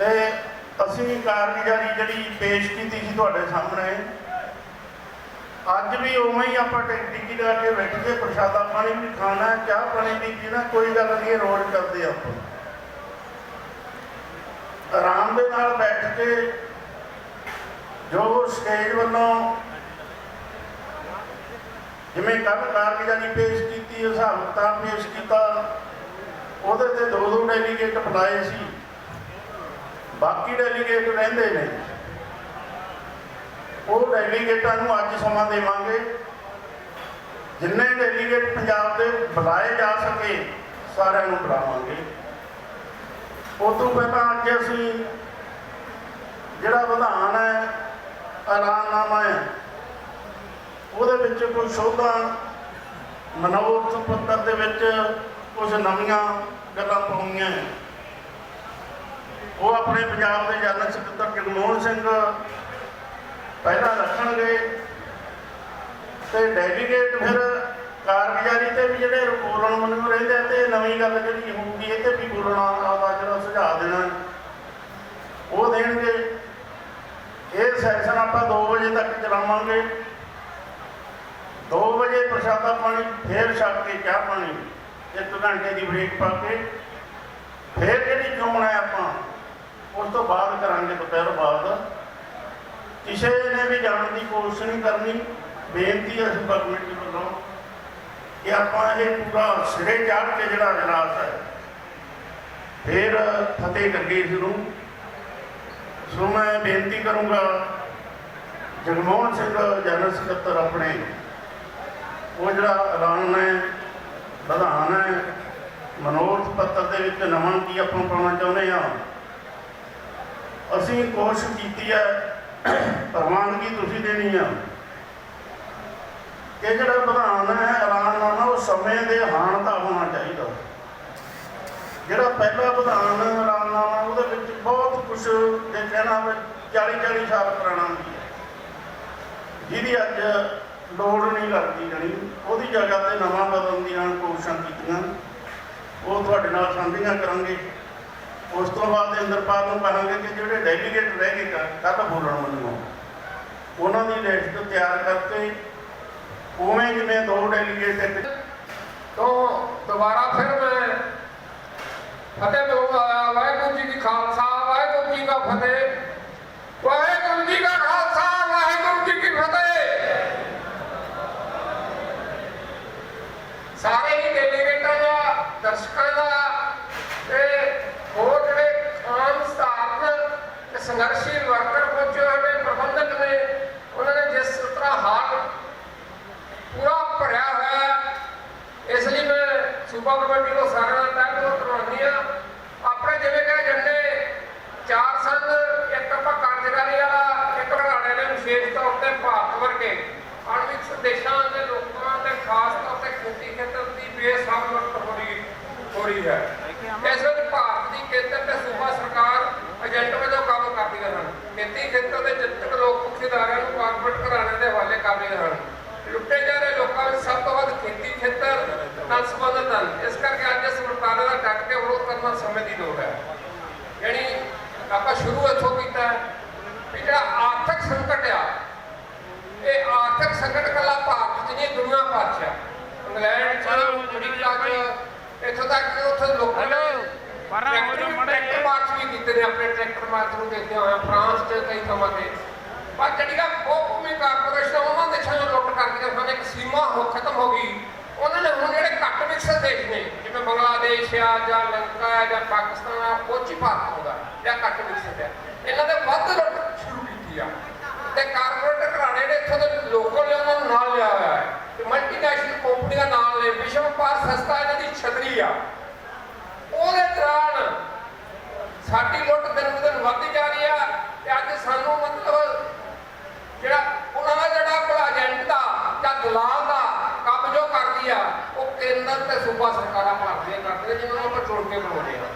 ਤੇ ਅਸੀਂ ਕਾਰਗੁਜ਼ਾਰੀ ਜਿਹੜੀ ਪੇਸ਼ ਕੀਤੀ ਸੀ ਤੁਹਾਡੇ ਸਾਹਮਣੇ, ਅੱਜ ਵੀ ਉਵੇਂ ਹੀ ਆਪਾਂ ਟਿਕ- ਟਿੱਕੀ ਲਾ ਕੇ ਬੈਠ ਕੇ ਪ੍ਰਸ਼ਾਦਾ ਪਾਣੀ ਵੀ ਖਾਣਾ, ਚਾਹ ਪਾਣੀ ਵੀ ਪੀਣਾ, ਕੋਈ ਗੱਲ ਨਹੀਂ ਰੋਜ਼ ਕਰਦੇ ਆਪਾਂ। ਆਰਾਮ ਦੇ ਨਾਲ ਬੈਠ ਕੇ ਜੋ ਸਟੇਜ ਵੱਲੋਂ ਜਿਵੇਂ ਕੱਲ ਕਾਰਗੁਜ਼ਾਰੀ ਪੇਸ਼ ਕੀਤੀ ਹਿਸਾਬ ਕਿਤਾਬ ਪੇਸ਼ ਕੀਤਾ, ਉਹਦੇ ਤੇ ਦੋ ਦੋ ਡੈਲੀਗੇਟ ਬੁਲਾਏ ਸੀ। ਬਾਕੀ ਡੈਲੀਗੇਟ ਰਹਿੰਦੇ ਨੇ। ਉਹ ਡੈਲੀਗੇਟਾਂ ਨੂੰ ਅੱਜ ਸਮਾਂ ਦੇਵਾਂਗੇ। ਜਿੰਨੇ ਡੈਲੀਗੇਟ ਪੰਜਾਬ ਦੇ ਬੁਲਾਏ ਜਾ ਸਕੇ, ਸਾਰਿਆਂ ਨੂੰ ਬੁਲਾਵਾਂਗੇ। ਉਹ ਤੋਂ ਪਹਿਲਾਂ ਅੱਜ ਅਸੀਂ ਜਿਹੜਾ ਵਿਧਾਨ ਹੈ, ਐਲਾਨਨਾਮਾ ਹੈ, ਉਹਦੇ ਵਿੱਚ ਕੋਈ ਸੋਧਾਂ, ਮਨੋਰਥ ਪੱਤਰ ਦੇ ਵਿੱਚ ਕੁਝ ਨਵੀਆਂ ਗੱਲਾਂ ਪਾਉਣੀਆਂ ਉਹ ਆਪਣੇ ਪੰਜਾਬ ਦੇ ਜਨਰਲ ਸਕੱਤਰ ਜਗਮੋਹਨ ਸਿੰਘ ਪਹਿਲਾਂ ਰੱਖਣਗੇ ਤੇ ਡੈਲੀਗੇਟ ਫਿਰ ਕਾਰਗੁਜ਼ਾਰੀ ਤੇ ਵੀ ਜਿਹੜੇ ਬੋਲਣ ਮੈਨੂੰ ਰਹਿੰਦੇ ਆ ਤੇ ਨਵੀਂ ਗੱਲ ਜਿਹੜੀ ਹੋਊਗੀ, ਇਹ ਤੇ ਵੀ ਬੋਲਣਾ ਆਪਦਾ ਜਿਹੜਾ ਸੁਝਾਅ ਦੇਣਾ। ਉਹ ਦੇਣਗੇ। ਇਹ ਸੈਸ਼ਨ ਆਪਾਂ 2 ਵਜੇ ਤੱਕ ਚਲਾਵਾਂਗੇ। 2 ਵਜੇ ਪ੍ਰਸ਼ਾਦਾ ਪਾਣੀ, ਫੇਰ ਛੱਕ ਕੇ ਚਾਹ ਪਾਣੀ, ਇੱਕ ਘੰਟੇ ਦੀ ਬ੍ਰੇਕ ਪਾ ਕੇ ਫੇਰ ਜਿਹੜੀ ਚੋਣ ਹੈ ਆਪਾਂ ਉਸ ਤੋਂ ਬਾਅਦ ਕਰਾਂਗੇ ਦੁਪਹਿਰ ਬਾਅਦ ਕਿਸੇ ਨੇ ਵੀ ਜਾਣ ਦੀ ਕੋਸ਼ਿਸ਼ ਨਹੀਂ ਕਰਨੀ, ਬੇਨਤੀ ਹੈ ਸੁਪਰ ਕਮੇਟੀ ਵੱਲੋਂ ਕਿ ਆਪਾਂ ਇਹ ਪੂਰਾ ਸਿਰੇ ਚੜ੍ਹ ਕੇ ਜਿਹੜਾ ਇਜਲਾਸ ਹੈ, ਫਿਰ ਫਤਿਹ ਕਰੀਏ ਇਸ ਨੂੰ ਸੋ ਮੈਂ ਬੇਨਤੀ ਕਰੂੰਗਾ, ਜਗਮੋਹਨ ਸਿੰਘ ਜਨਰਲ ਸਕੱਤਰ ਆਪਣੇ, ਉਹ ਜਿਹੜਾ ਐਲਾਨ ਹੈ ਵਿਧਾਨ ਹੈ, ਮਨੋਰਥ ਪੱਤਰ ਦੇ ਵਿੱਚ ਨਵਾਂ ਕੀ ਆਪਾਂ ਪਾਉਣਾ ਚਾਹੁੰਦੇ ਹਾਂ? ਅਸੀਂ ਕੋਸ਼ਿਸ਼ ਕੀਤੀ ਹੈ ਪ੍ਰਵਾਨਗੀ ਤੁਸੀਂ ਦੇਣੀ ਆ। ਕਿ ਜਿਹੜਾ ਵਿਧਾਨ ਹੈ ਐਲਾਨਨਾਮਾ ਉਹ ਸਮੇਂ ਦੇ ਹਾਣ ਦਾ ਹੋਣਾ ਚਾਹੀਦਾ। ਜਿਹੜਾ ਪਹਿਲਾ ਵਿਧਾਨ ਐਲਾਨਨਾਮਾ ਉਹਦੇ ਵਿੱਚ ਬਹੁਤ ਕੁਝ ਜੇ ਕਹਿਣਾ ਹੋਵੇ 40 40 ਸਾਲ ਪੁਰਾਣਾ ਹੈ। ਜਿਹਦੀ ਅੱਜ ਲੋੜ ਨਹੀਂ ਲੱਗਦੀ ਜਣੀ, ਉਹਦੀ ਜਗ੍ਹਾ ਤੇ ਨਵਾਂ ਬਦਲਣ ਦੀਆਂ ਕੋਸ਼ਿਸ਼ਾਂ ਕੀਤੀਆਂ। ਉਹ ਤੁਹਾਡੇ ਨਾਲ ਸਾਂਝੀਆਂ ਕਰਾਂਗੇ। ਉਸ ਤੋਂ ਬਾਅਦ ਇੰਦਰਪਾਲ ਨੂੰ ਕਹਾਂਗੇ ਕਿ ਜਿਹੜੇ ਡੈਲੀਗੇਟ ਰਹਿ ਗਏ ਕੱਲ ਬੋਲਣ ਮੈਨੂੰ ਉਹਨਾਂ ਦੀ ਲਿਸਟ ਤਿਆਰ ਕਰਕੇ ਉਵੇਂ ਜਿਵੇਂ ਦੋ ਡੈਲੀਗੇਟ ਤੋਂ ਦੁਬਾਰਾ ਫਿਰ ਮੈਂ ਫਤਿਹ ਦੋ ਵਾਹਿਗੁਰੂ ਜੀ ਕੀ ਖਾਲਸਾ, ਵਾਹਿਗੁਰੂ ਜੀ ਦਾ ਫਤਿਹ ਵਾਹਿਗੁਰੂ ਜੀ ਦਾ ਖਾਲਸਾ ਵਾਹਿਗੁਰੂ ਜੀ ਕੀ ਫਤਿਹ ਸਾਰੇ ਹੀ ਡੈਲੀਗੇਟਾਂ ਦਾ ਦਰਸ਼ਕਾਂ ਦਾ ਤੇ ਹੋਰ ਜਿਹੜੇ ਖਾਨ ਸਥਾਪਨ ਤੇ ਸੰਘਰਸ਼ੀਲ ਵਰਕਰ ਪਹੁੰਚੇ ਹੋਏ ਨੇ, ਪ੍ਰਬੰਧਕ ਨੇ, ਉਹਨਾਂ ਨੇ ਜਿਸ ਤਰ੍ਹਾਂ ਹਾਲ ਪੂਰਾ ਭਰਿਆ ਹੋਇਆ ਇਸ ਲਈ ਮੈਂ ਸੂਬਾ ਕਮੇਟੀ ਨੂੰ ਸਾਰਿਆਂ ਦਾ ਤਹਿ ਦਿਲੋਂ ਧੰਨਵਾਦੀ ਹਾਂ। ਆਪਣੇ ਜਿਵੇਂ ਕਿ ਏਜੰਡੇ ਚਾਰ ਸਨ ਇੱਕ ਆਪਾਂ ਕਾਰਜਕਾਰੀ ਵਾਲਾ, ਇੱਕ ਬਣਾਉਣੇ ਨੇ ਵਿਸ਼ੇਸ਼ ਤੌਰ ਤੇ ਭਾਰਤ ਵਰਗੇ। ਅਣਵਿਕਸਿਤ ਦੇਸ਼ਾਂ ਦੇ ਲੋਕਾਂ ਤੇ ਖਾਸ ਤੌਰ ਤੇ ਖੇਤੀ ਖੇਤਰ ਦੀ ਬੇਸਾਬ ਵਰਤ ਹੋ ਰਹੀ ਹੋ। ਰਹੀ ਹੈ ਇਸ ਵਿੱਚ ਭਾਰਤ ਦੀ ਕੇਂਦਰ ਤੇ ਸੂਬਾ ਸਰਕਾਰ ਏਜੰਡੇ ਵਜੋਂ ਕੰਮ ਕਰਦੀਆਂ ਹਨ ਖੇਤੀ ਖੇਤਰ ਦੇ ਜਿੱਤਕ ਲੋਕ ਮੁਖੀ ਅਦਾਰਿਆਂ ਨੂੰ ਕਾਰਪੋਰੇਟ ਘਰਾਣਿਆਂ ਦੇ ਹਵਾਲੇ ਕਰ ਰਹੀਆਂ ਹਨ। ਲੁੱਟੇ ਜਾ ਰਹੇ ਲੋਕਾਂ ਵਿੱਚ ਸਭ ਤੋਂ ਵੱਧ ਖੇਤੀ ਖੇਤਰ ਨਾਲ ਸੰਬੰਧਿਤ ਹਨ ਇਸ ਕਰਕੇ ਅੱਜ ਇਸ ਵਰਤਾਰੇ ਦਾ ਡਟ ਕੇ ਵਿਰੋਧ ਕਰਨਾ ਸਮੇਂ ਦੀ ਲੋੜ ਹੈ। ਯਾਨੀ ਆਪਾਂ ਸ਼ੁਰੂ ਇੱਥੋਂ ਕੀਤਾ ਹੈ ਵੀ ਜਿਹੜਾ ਆਰਥਿਕ ਸੰਕਟ ਆ ਇਹ ਆਰਥਿਕ ਸੰਕਟ ਕੱਲਾ ਭਾਰਤ 'ਚ ਨਹੀਂ ਦੁਨੀਆ ਭਰ 'ਚ ਇੰਗਲੈਂਡ 'ਚ ਅਮਰੀਕਾ 'ਚ ਇੱਥੋਂ ਤੱਕ ਕਿ ਉੱਥੇ ਲੋਕਾਂ ਨੇ ਟਰੈਕਟਰ ਮਾਰਚ ਵੀ ਕੀਤੇ ਨੇ ਆਪਣੇ ਟਰੈਕਟਰ ਮਾਰਚ ਨੂੰ ਦੇਖਦੇ ਹੋਏ ਫਰਾਂਸ ਤੇ ਕਈ ਥਾਵਾਂ ਤੇ। ਪਰ ਜਿਹੜੀਆਂ ਬਹੁਭੂਮੀ ਕਾਰਪੋਰੇਸ਼ਨ ਉਹਨਾਂ ਦੇਸ਼ਾਂ ਨੂੰ ਲੁੱਟ ਕਰਕੇ ਫਿਰ ਇੱਕ ਸੀਮਾ ਹੋ ਖਤਮ ਹੋ ਗਈ। ਉਹਨਾਂ ਨੇ ਹੁਣ ਜਿਹੜੇ ਘੱਟ ਵਿਕਸਿਤ ਦੇਸ਼ ਨੇ ਜਿਵੇਂ ਬੰਗਲਾਦੇਸ਼ ਆ ਜਾਂ ਲੰਕਾ ਆ ਜਾਂ ਪਾਕਿਸਤਾਨ ਆ ਉਹ ਚ ਭਾਰਤ ਹੁੰਦਾ ਜਾਂ ਘੱਟ ਵਿਕਸਿਤ ਹੈ ਇਹਨਾਂ ਦੇ ਵੱਧ ਲੁੱਟ ਸ਼ੁਰੂ ਕੀਤੀ ਆ। ਤੇ ਕਾਰਪੋਰੇਟ ਘਰਾਣੇ ਜਿਹੜੇ ਇੱਥੋਂ ਦੇ ਲੋਕਲ ਨੇ ਉਹਨਾਂ ਨੂੰ ਨਾਲ ਲਿਆ ਹੋਇਆ ਹੈ। ਤੇ ਮਲਟੀਨੈਸ਼ਨਲ ਕੰਪਨੀ ਦਾ ਨਾਮ ਲੈ ਵਿਸ਼ਵ ਵਪਾਰ ਸੰਸਥਾ ਇਹਨਾਂ ਦੀ ਛਤਰੀ ਆ। ਸਾਡੀ ਮੁੱਠ ਦਿਨ ਦਿਨ ਵੱਧਦੀ ਜਾ ਰਹੀ ਆ ਤੇ ਅੱਜ ਸਾਨੂੰ ਮਤਲਬ ਜਿਹੜਾ ਉਹਨਾਂ ਦਾ ਜਿਹੜਾ ਭਲਾ ਏਜੰਟ ਦਾ ਜਾਂ ਗੁਲਾਮ ਦਾ ਕੰਮ ਜੋ ਕਰਦੀ ਆ, ਉਹ ਕੇਂਦਰ ਤੇ ਸੂਬਾ ਸਰਕਾਰਾਂ ਭਰਦੀਆਂ ਕਰਦੇ ਜਿਵੇਂ ਉਹਨਾਂ ਨੂੰ ਚੁਣ ਕੇ ਬਣਾਉਂਦੇ ਆ।